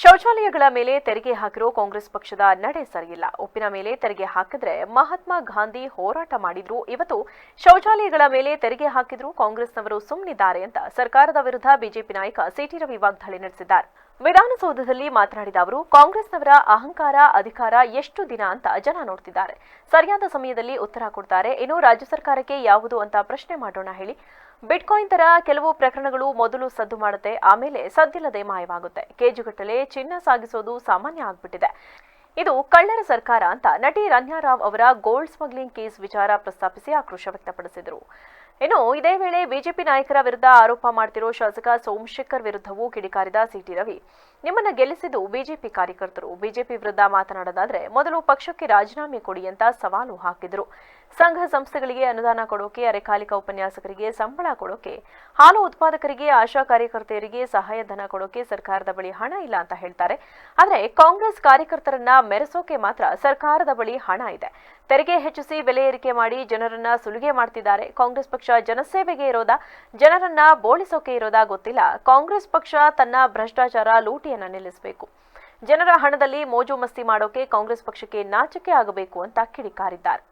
ಶೌಚಾಲಯಗಳ ಮೇಲೆ ತೆರಿಗೆ ಹಾಕಿರೋ ಕಾಂಗ್ರೆಸ್ ಪಕ್ಷದ ನಡೆ ಸರಿಯಿಲ್ಲ. ಉಪ್ಪಿನ ಮೇಲೆ ತೆರಿಗೆ ಹಾಕಿದ್ರೆ ಮಹಾತ್ಮ ಗಾಂಧಿ ಹೋರಾಟ ಮಾಡಿದ್ರು. ಇವತ್ತು ಶೌಚಾಲಯಗಳ ಮೇಲೆ ತೆರಿಗೆ ಹಾಕಿದ್ರು ಕಾಂಗ್ರೆಸ್ನವರು ಸುಮ್ಮನಿದ್ದಾರೆ ಅಂತ ಸರ್ಕಾರದ ವಿರುದ್ಧ ಬಿಜೆಪಿ ನಾಯಕ ಸಿಟಿ ರವಿ ವಾಗ್ದಾಳಿ ನಡೆಸಿದ್ದಾರೆ. ವಿಧಾನಸೌಧದಲ್ಲಿ ಮಾತನಾಡಿದ ಅವರು, ಕಾಂಗ್ರೆಸ್ನವರ ಅಹಂಕಾರ, ಅಧಿಕಾರ ಎಷ್ಟು ದಿನ ಅಂತ ಜನ ನೋಡ್ತಿದ್ದಾರೆ. ಸರಿಯಾದ ಸಮಯದಲ್ಲಿ ಉತ್ತರ ಕೊಡ್ತಾರೆ. ಇನ್ನು ರಾಜ್ಯ ಸರ್ಕಾರಕ್ಕೆ ಯಾವುದು ಅಂತ ಪ್ರಶ್ನೆ ಮಾಡೋಣ ಹೇಳಿ. ಬಿಟ್ಕಾಯಿನ್ ತರ ಕೆಲವು ಪ್ರಕರಣಗಳು ಮೊದಲು ಸದ್ದು ಮಾಡುತ್ತೆ, ಆಮೇಲೆ ಸದ್ದಿಲ್ಲದೆ ಮಾಯವಾಗುತ್ತೆ. ಕೇಜುಗಟ್ಟಲೆ ಚಿನ್ನ ಸಾಗಿಸೋದು ಸಾಮಾನ್ಯ ಆಗ್ಬಿಟ್ಟಿದೆ. ಇದು ಕಳ್ಳರ ಸರ್ಕಾರ ಅಂತ ನಟಿ ರನ್ಯಾರಾವ್ ಅವರ ಗೋಲ್ಡ್ ಸ್ಮಗ್ಲಿಂಗ್ ಕೇಸ್ ವಿಚಾರ ಪ್ರಸ್ತಾಪಿಸಿ ಆಕ್ರೋಶ ವ್ಯಕ್ತಪಡಿಸಿದರು. ಇನ್ನು ಇದೇ ವೇಳೆ ಬಿಜೆಪಿ ನಾಯಕರ ವಿರುದ್ಧ ಆರೋಪ ಮಾಡ್ತಿರೋ ಶಾಸಕ ಸೋಮಶೇಖರ್ ವಿರುದ್ಧವೂ ಕಿಡಿಕಾರಿದ ಸಿಟಿ ರವಿ. ನಿಮ್ಮನ್ನ ಗೆಲ್ಲಿಸಿದ್ದು ಬಿಜೆಪಿ ಕಾರ್ಯಕರ್ತರು. ಬಿಜೆಪಿ ವಿರುದ್ಧ ಮಾತನಾಡೋದಾದ್ರೆ ಮೊದಲು ಪಕ್ಷಕ್ಕೆ ರಾಜೀನಾಮೆ ಕೊಡಿ ಅಂತ ಸವಾಲು ಹಾಕಿದ್ರು. ಸಂಘ ಸಂಸ್ಥೆಗಳಿಗೆ ಅನುದಾನ ಕೊಡೋಕೆ, ಅರೆಕಾಲಿಕ ಉಪನ್ಯಾಸಕರಿಗೆ ಸಂಬಳ ಕೊಡೋಕೆ, ಹಾಲು ಉತ್ಪಾದಕರಿಗೆ, ಆಶಾ ಕಾರ್ಯಕರ್ತೆಯರಿಗೆ ಸಹಾಯಧನ ಕೊಡೋಕೆ ಸರ್ಕಾರದ ಬಳಿ ಹಣ ಇಲ್ಲ ಅಂತ ಹೇಳ್ತಾರೆ. ಆದರೆ ಕಾಂಗ್ರೆಸ್ ಕಾರ್ಯಕರ್ತರನ್ನ ಮೆರೆಸೋಕೆ ಮಾತ್ರ ಸರ್ಕಾರದ ಬಳಿ ಹಣ ಇದೆ. ತೆರಿಗೆ ಹೆಚ್ಚಿಸಿ ಬೆಲೆ ಏರಿಕೆ ಮಾಡಿ ಜನರನ್ನ ಸುಲಿಗೆ ಮಾಡ್ತಿದ್ದಾರೆ. ಕಾಂಗ್ರೆಸ್ ಪಕ್ಷ ಜನಸೇವೆಗೆ ಇರೋದಾ? ಜನರನ್ನ ಬೋಳಿಸೋಕೆ ಇರೋದಾ ಗೊತ್ತಿಲ್ಲ. ಕಾಂಗ್ರೆಸ್ ಪಕ್ಷ ತನ್ನ ಭ್ರಷ್ಟಾಚಾರ ಲೂಟಿಯನ್ನ ನಿಲ್ಲಿಸಬೇಕು. ಜನರ ಹಣದಲ್ಲಿ ಮೋಜು ಮಸ್ತಿ ಮಾಡೋಕೆ ಕಾಂಗ್ರೆಸ್ ಪಕ್ಷಕ್ಕೆ ನಾಚಿಕೆ ಆಗಬೇಕು ಅಂತ ಕಿಡಿಕಾರಿದ್ದಾರೆ.